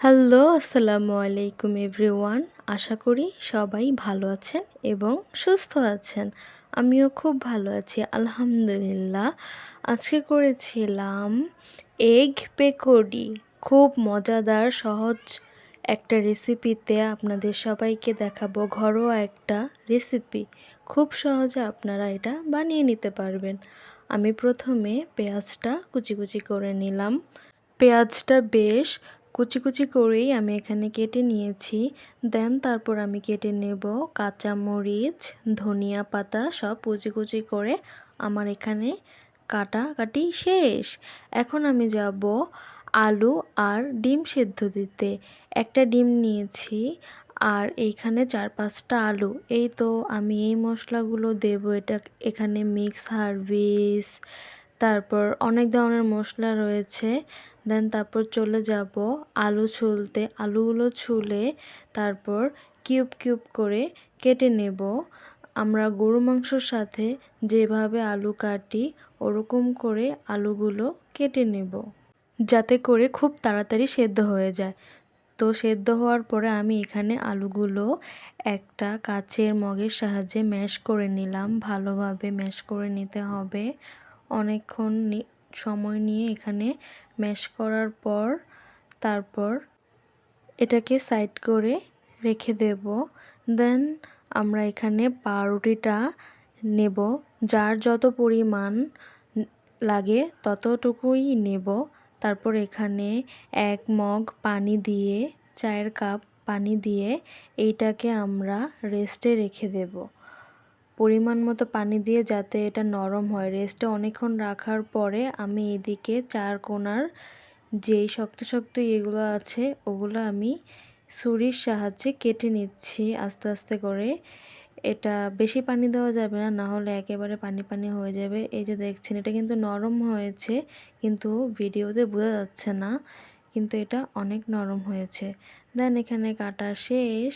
Hello, আসসালামু আলাইকুম everyone. আশা করি সবাই ভালো আছেন এবং সুস্থ আছেন। আমিও খুব ভালো আছি, আলহামদুলিল্লাহ। আজকে করেছিলাম এগ পেকোডি খুব মজাদার, সহজ একটা রেসিপিতে আপনাদের সবাইকে দেখাবো। ঘরোয়া একটা রেসিপি খুব সহজে আপনারা এটা বানিয়ে নিতে পারবেন। আমি প্রথমে পেঁয়াজটা কুচি কুচি করে নিলাম। পেঁয়াজটা বেশ কুচি কুচি করেই আমি এখানে কেটে নিয়েছি। দেন তারপর আমি কেটে নেব কাঁচা মরিচ, ধনিয়া পাতা, সব কুচি কুচি করে আমার এখানে কাটা কাটি শেষ। এখন আমি যাব আলু আর ডিম সেদ্ধ দিতে। একটা ডিম নিয়েছি আর এইখানে চার, পাঁচটা আলু। এই তো আমি এই মশলাগুলো দেব। এটা এখানে মিক্স হারভিস তারপর অনেক ধরনের মশলা রয়েছে। দেন তারপর চলে যাব আলু ছুলতে। আলুগুলো ছুলে তারপর কিউব কিউব করে কেটে নেব। আমরা গরু মাংসর সাথে যেভাবে আলু কাটি, ওরকম করে আলুগুলো কেটে নেব। যাতে করে খুব তাড়াতাড়ি সেদ্ধ হয়ে যায়। তো সেদ্ধ হওয়ার পরে আমি এখানে আলুগুলো একটা কাচের মগের সাহায্যে ম্যাশ করে নিলাম। ভালোভাবে ম্যাশ করে নিতে হবে। অনেকক্ষণ সময় নিয়ে এখানে ম্যাশ করার পর তারপর এটাকে সাইড করে রেখে দেব। দেন আমরা এখানে পাউরুটিটা নেব। যার যত পরিমাণ লাগে ততটুকুই নেব। তারপর এখানে এক মগ পানি দিয়ে, চায়ের কাপ পানি দিয়ে, এইটাকে আমরা রেস্টে রেখে দেব। পরিমাণ মতো পানি দিয়ে যাতে এটা নরম হয়। রেস্টে অনেকক্ষণ রাখার পরে আমি এদিকে চার কোনার যেই শক্ত শক্ত এগুলো আছে, ওগুলো আমি ছুরির সাহায্যে কেটে নিচ্ছি আস্তে আস্তে করে। এটা বেশি পানি দেওয়া যাবে না না হলে একেবারে পানি পানি হয়ে যাবে। এই যে দেখছেন, এটা কিন্তু নরম হয়েছে, কিন্তু ভিডিওতে বোঝা যাচ্ছে না, কিন্তু এটা অনেক নরম হয়েছে। দেন এখানে কাটা শেষ।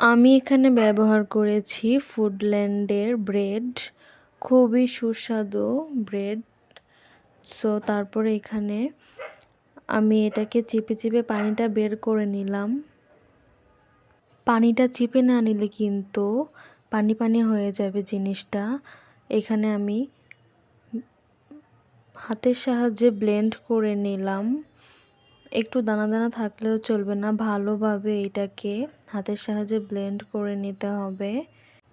আমি এখানে ব্যবহার করেছি ফুডল্যান্ডের ব্রেড, খুবই সুস্বাদু ব্রেড। সো তারপরে এখানে আমি এটাকে চিপে চিপে পানিটা বের করে নিলাম। পানিটা চিপে না নিলে কিন্তু পানি পানি হয়ে যাবে জিনিসটা। এখানে আমি হাতের সাহায্যে ব্লেন্ড করে নিলাম। একটু দানা দানা থাকলেও চলবে না। ভালোভাবে এটাকে হাতের সাহায্যে ব্লেন্ড করে নিতে হবে।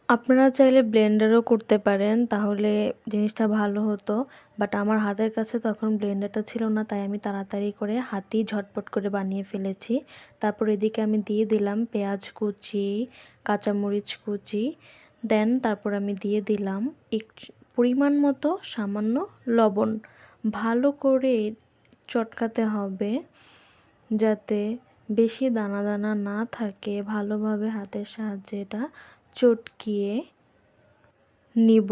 আপনারা চাইলে ব্লেন্ডারও করতে পারেন, তাহলে জিনিসটা ভালো হতো। বাট আমার হাতের কাছে তখন ব্লেন্ডারটা ছিল না, তাই আমি তাড়াতাড়ি করে হাতেই ঝটপট করে বানিয়ে ফেলেছি। তারপর এদিকে আমি দিয়ে দিলাম পেঁয়াজ কুচি, কাঁচামরিচ কুচি। দেন তারপর আমি দিয়ে দিলাম এক পরিমাণ মতো সামান্য লবণ। ভালো করে চটকাতে হবে যাতে বেশি দানা দানা না থাকে। ভালোভাবে হাতের সাহায্যে এটা চটকিয়ে নিব।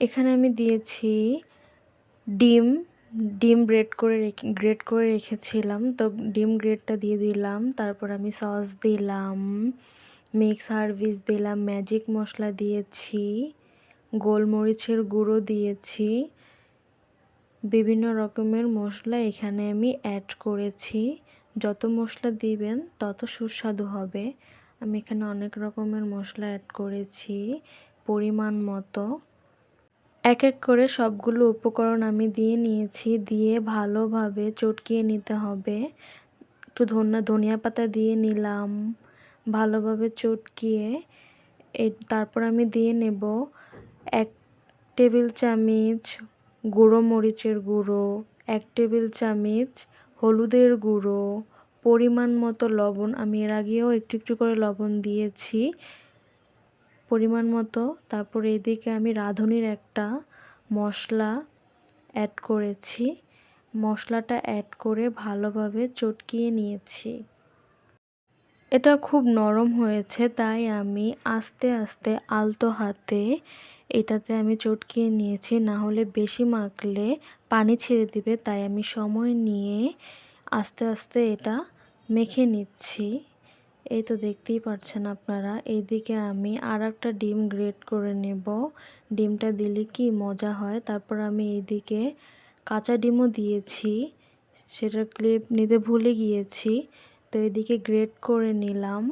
এখানে আমি দিয়েছি ডিম। ডিম গ্রেট করে রেখে, গ্রেট করে রেখেছিলাম। তো ডিম গ্রেটটা দিয়ে দিলাম। তারপর আমি সস দিলাম, মিক্স হারভিস দিলাম, ম্যাজিক মশলা দিয়েছি, গোলমরিচের গুঁড়ো দিয়েছি। বিভিন্ন রকমের মশলা এখানে আমি অ্যাড করেছি। যত মশলা দিবেন, তত সুস্বাদু হবে। আমি এখানে অনেক রকমের মশলা অ্যাড করেছি, পরিমাণ মতো। এক এক করে সবগুলো উপকরণ আমি দিয়ে নিয়েছি, দিয়ে ভালোভাবে চটকিয়ে নিতে হবে। একটু ধনিয়া ধনিয়া পাতা দিয়ে নিলাম, ভালোভাবে চটকিয়ে। তারপর আমি দিয়ে নেব এক টেবিল চামচ গুঁড়ো মরিচের গুঁড়ো, এক টেবিল চামচ হলুদের গুঁড়ো, পরিমাণ মতো লবণ। আমি এর আগেও একটু একটু করে লবণ দিয়েছি। পরিমাণ মতো। তারপর এদিকে আমি রাঁধুনির একটা মশলা অ্যাড করেছি। মশলাটা অ্যাড করে ভালোভাবে চটকিয়ে নিয়েছি। এটা খুব নরম হয়েছে, তাই আমি আস্তে আস্তে আলতো হাতে এটাতে আমি চটকিয়ে নিয়েছি, না হলে বেশি মাখলে পানি ছেড়ে দিবে, তাই আমি সময় নিয়ে আস্তে আস্তে এটা মেখে নিচ্ছি। এই তো দেখতেই পাচ্ছেন আপনারা, এইদিকে আমি আর একটা ডিম গ্রেট করে নেব। ডিমটা দিলে কি মজা হয়? তারপর আমি এইদিকে কাঁচা ডিমও দিয়েছি, সেটার ক্লিপ নিতে ভুলে গিয়েছি, তো এদিকে গ্রেট করে নিলাম।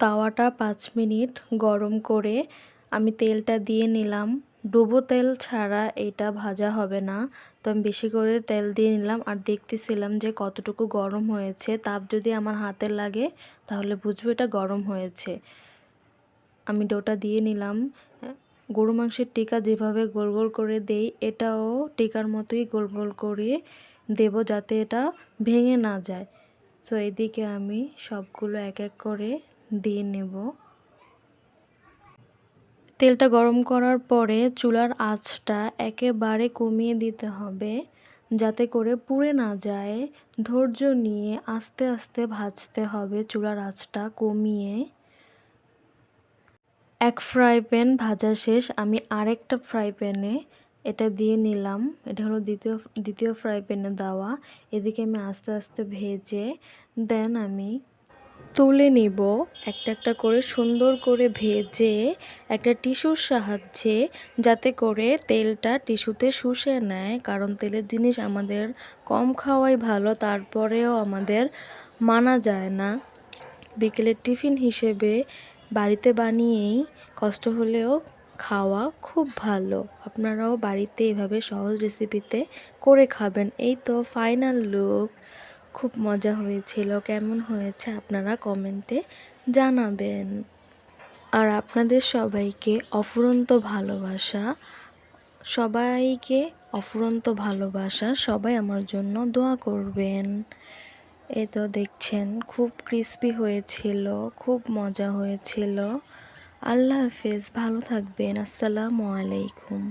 তাওয়াটা পাঁচ মিনিট গরম করে আমি তেলটা দিয়ে নিলাম। ডুবো তেল ছাড়া এটা ভাজা হবে না। তো আমি বেশি করে তেল দিয়ে নিলাম আর দেখতেছিলাম যে কতটুকু গরম হয়েছে। তাপ যদি আমার হাতে লাগে, তাহলে বুঝব এটা গরম হয়েছে। আমি ডোটা দিয়ে নিলাম। গরু মাংসের টিকা যেভাবে গোল গোল করে দেই, এটাও টিকার মতোই গোল গোল করে দেব যাতে এটা ভেঙে না যায়। সো এদিকে আমি সবগুলো এক এক করে দিয়ে নেব। তেলটা গরম করার পরে চুলার আঁচটা একেবারে কমিয়ে দিতে হবে, যাতে করে পুড়ে না যায়। ধৈর্য নিয়ে আস্তে আস্তে ভাজতে হবে চুলার আঁচটা কমিয়ে। এক ফ্রাই প্যান ভাজা শেষ। আমি আরেকটা ফ্রাই প্যানে এটা দিয়ে নিলাম। এটা হলো দ্বিতীয় দ্বিতীয় ফ্রাই প্যানে দেওয়া। এদিকে আমি আস্তে আস্তে ভেজে, দেন আমি তুলে নিব। একটা একটা করে সুন্দর করে ভেজে একটা টিস্যুর সাহায্যে যাতে করে তেলটা টিস্যুতে শুষে নেয়। কারণ তেলের জিনিস আমাদের কম খাওয়াই ভালো, তারপরেও আমাদের মানা যায় না। বিকেলের টিফিন হিসেবে বাড়িতে বানিয়েই কষ্ট হলেও খাওয়া খুব ভালো। আপনারাও বাড়িতে এভাবে সহজ রেসিপিতে করে খাবেন। এই তো ফাইনাল লুক খুব মজা হয়েছিল। কেমন হয়েছে আপনারা কমেন্টে জানাবেন। আর আপনাদের সবাইকে অফুরন্ত ভালোবাসা। সবাইকে অফুরন্ত ভালোবাসা। সবাই আমার জন্য দোয়া করবেন। এ তো দেখছেন, খুব ক্রিস্পি হয়েছিল, খুব মজা হয়েছিল। আল্লাহ হাফেজ, ভালো থাকবেন। আসসালামু আলাইকুম।